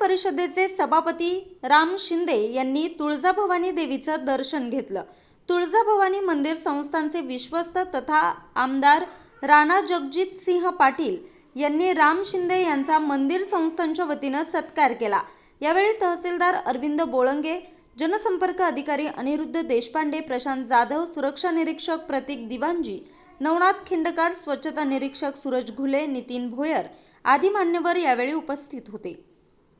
परिषदेचे सभापती राम शिंदे यांनी तुळजाभवानी देवीचं दर्शन घेतलं. तुळजाभवानी मंदिर संस्थांचे विश्वस्त तथा आमदार राणा जगजित सिंह पाटील यांनी राम शिंदे यांचा मंदिर संस्थांच्या वतीनं सत्कार केला. यावेळी तहसीलदार अरविंद बोळंगे जनसंपर्क अधिकारी अनिरुद्ध देशपांडे प्रशांत जाधव सुरक्षा निरीक्षक प्रतीक दिवांजी नवनाथ खिंडकार स्वच्छता निरीक्षक सूरज घुले नितीन भोयर आदी मान्यवर यावेळी उपस्थित होते.